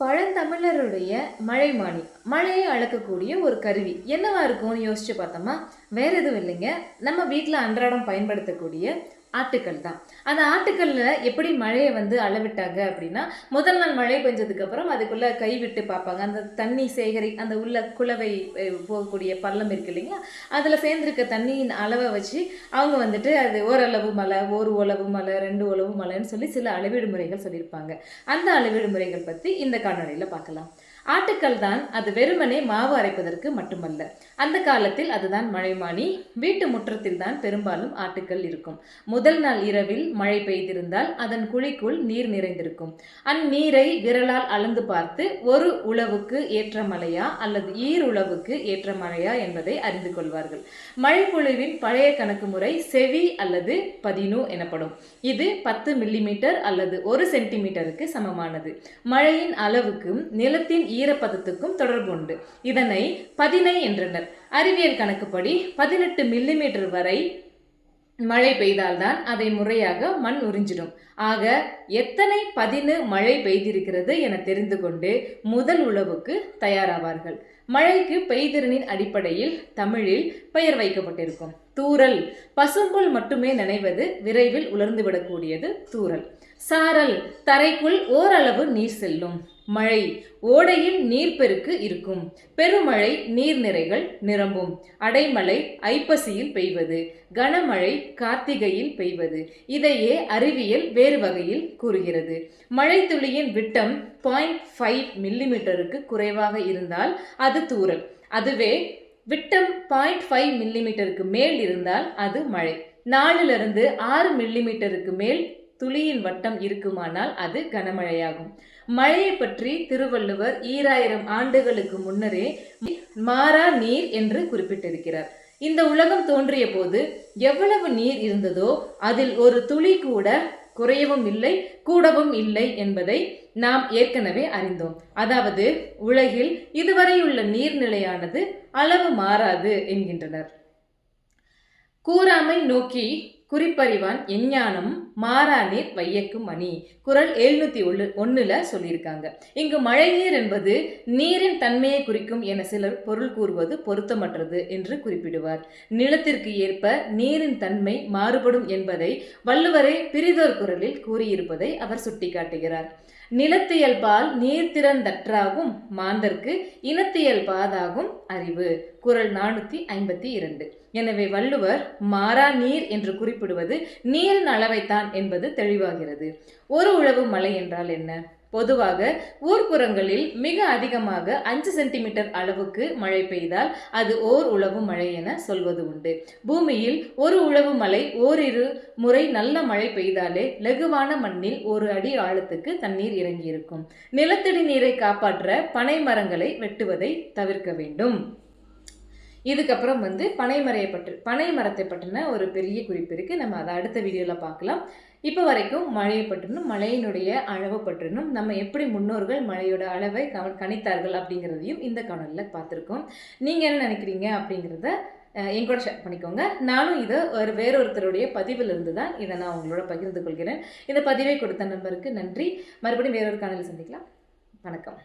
பழந்தமிழருடைய மழைமானி மழையை அளக்கக்கூடிய ஒரு கருவி. என்னவா இருக்கும்னு யோசிச்சு பார்த்தோமா? வேற எதுவும் இல்லைங்க. நம்ம வீட்டில் அன்றாடம் பயன்படுத்தக்கூடிய ஆட்டுக்கல் தான். அந்த ஆட்டுக்கல்ல எப்படி மழையை வந்து அளவிட்டாங்க அப்படின்னா முதல் நாள் மழை பெஞ்சதுக்கப்புறம் அதுக்குள்ளே கை விட்டு பார்ப்பாங்க. அந்த தண்ணி சேகரி அந்த உள்ள குளவை போகக்கூடிய பள்ளம் இருக்கு இல்லைங்களா? அதில் சேர்ந்துருக்க தண்ணியின் அளவை வச்சு அவங்க வந்துட்டு அது ஓரளவு மலை ஒரு உளவு மலை ரெண்டு உளவு மலைன்னு சொல்லி சில அளவீடு முறைகள் சொல்லியிருப்பாங்க. அந்த அளவீடு முறைகள் பற்றி இந்த காணொலியில் பார்க்கலாம். ஆட்டுக்கல் தான் அது வெறுமனே மாவு அரைப்பதற்கு மட்டுமல்ல. அந்த காலத்தில் அதுதான் மழைமானி. வீட்டு முற்றத்தில் தான் பெரும்பாலும் ஆட்டுக்கல் இருக்கும். முதல் நாள் இரவில் மழை பெய்திருந்தால் அதன் குழிக்குள் நீர் நிறைந்திருக்கும். அந்நீரை விரலால் அளந்து பார்த்து ஒரு உழவுக்கு ஏற்ற மழையா அல்லது ஈர் உழவுக்கு ஏற்ற மழையா என்பதை அறிந்து கொள்வார்கள். மழைப்பொழிவின் பழைய கணக்கு முறை செவி அல்லது பதினு எனப்படும். இது பத்து மில்லிமீட்டர் அல்லது ஒரு சென்டிமீட்டருக்கு சமமானது. மழையின் அளவுக்கும் நிலத்தின் ஈரப்பதத்துக்கும் தொடர்பு உண்டு. இதனை பதினை என்றனர். அறிவியல் கணக்குப்படி பதினெட்டு மில்லிமீட்டர் வரை மழை பெய்தால்தான் அதை முறையாக மண் உறிஞ்சிடும். ஆக எத்தனை பதினு மழை பெய்திருக்கிறது என தெரிந்து கொண்டு முதல் உழவுக்கு தயாராவார்கள். மழைக்கு பெய்திறனின் அடிப்படையில் தமிழில் பெயர் வைக்கப்பட்டிருக்கும். தூரல் பசும்புல் மட்டுமே நினைவது விரைவில் உலர்ந்துவிடக்கூடியது தூரல் சாரல் தரைக்குள் ஓரளவு நீர் செல்லும். மழை ஓடையில் நீர்ப்பெருக்கு இருக்கும். பெருமழை நீர்நிறைகள் நிரம்பும். அடைமழை ஐப்பசியில் பெய்வது. கனமழை கார்த்திகையில் பெய்வது. இதையே அறிவியல் வேறு வகையில் கூறுகிறது. மழைத்துளியின் விட்டம் பாயிண்ட் ஃபைவ் மில்லிமீட்டருக்கு குறைவாக இருந்தால் அது தூரல் அதுவே விட்டம் பாயிண்ட் ஃபைவ் மில்லிமீட்டருக்கு மேல் இருந்தால் அது மழை. நாலிலிருந்து ஆறு மில்லிமீட்டருக்கு மேல் துளியின் வட்டம் இருக்குமானால் அது கனமழையாகும். மழையை பற்றி திருவள்ளுவர் ஈராயிரம் ஆண்டுகளுக்கு முன்னரே மாறா நீர் என்று குறிப்பிட்டிருக்கிறார். இந்த உலகம் தோன்றிய போது எவ்வளவு நீர் இருந்ததோ அதில் ஒரு துளி கூட குறையவும் இல்லை கூடவும் இல்லை என்பதை நாம் ஏற்கனவே அறிந்தோம். அதாவது உலகில் இதுவரையுள்ள நீர்நிலையானது அளவு மாறாது என்கின்றனர். கூறாமை நோக்கி குறிப்பறிவான் எஞ்ஞானம் மாறா நீர் வையக்கும் மணி குரல் எழுநூத்தி ஒன்று ஒன்னுல சொல்லியிருக்காங்க. இங்கு மழைநீர் என்பது நீரின் தன்மையை குறிக்கும் என சிலர் பொருள் கூறுவது பொருத்தமற்றது என்று குறிப்பிடுவார். நிலத்திற்கு ஏற்ப நீரின் தன்மை மாறுபடும் என்பதை வள்ளுவரே பிரிதோர் குரலில் கூறியிருப்பதை அவர் சுட்டிக்காட்டுகிறார். நிலத்தியல்பால் நீர்த்திறந்தற்றாகும் மாந்தர்க்கு இனத்தியல் பாதாகும் அறிவு. குரல் நானூத்தி ஐம்பத்தி இரண்டு. எனவே வள்ளுவர் மாறா நீர் என்று குறிப்பிடுவது நீரின் அளவைத்தான் என்பது தெளிவாகிறது. ஒரு உழவு மழை என்றால் என்ன? பொதுவாக ஊர்ப்புறங்களில் மிக அதிகமாக அஞ்சு சென்டிமீட்டர் அளவுக்கு மழை பெய்தால் அது ஓர் உழவு மழை என சொல்வது உண்டு. பூமியில் ஒரு உழவு மழை ஓரிரு முறை நல்ல மழை பெய்தாலே லகுவான மண்ணில் ஒரு அடி ஆழத்துக்கு தண்ணீர் இறங்கியிருக்கும். நிலத்தடி நீரை காப்பாற்ற பனை மரங்களை வெட்டுவதை தவிர்க்க வேண்டும். இதுக்கப்புறம் வந்து பனை மரையை பற்றி பனை மரத்தை பற்றின ஒரு பெரிய குறிப்பு இருக்குது நம்ம அதை அடுத்த வீடியோவில் பார்க்கலாம். இப்போ வரைக்கும் மழையை பற்றினும் மழையினுடைய அளவை பற்றினும் நம்ம எப்படி முன்னோர்கள் மழையோட அளவை கவ கணித்தார்கள் அப்படிங்கிறதையும் இந்த காணொலியில் பார்த்துருக்கோம். நீங்கள் என்ன நினைக்கிறீங்க அப்படிங்கிறத என் கூட ஷேர் பண்ணிக்கோங்க. நானும் இதை ஒரு வேறொருத்தருடைய பதிவிலிருந்து தான் இதை நான் உங்களோட பகிர்ந்து கொள்கிறேன். இந்த பதிவை கொடுத்த நண்பருக்கு நன்றி. மறுபடியும் வேறொரு காணொலி சந்திக்கலாம். வணக்கம்.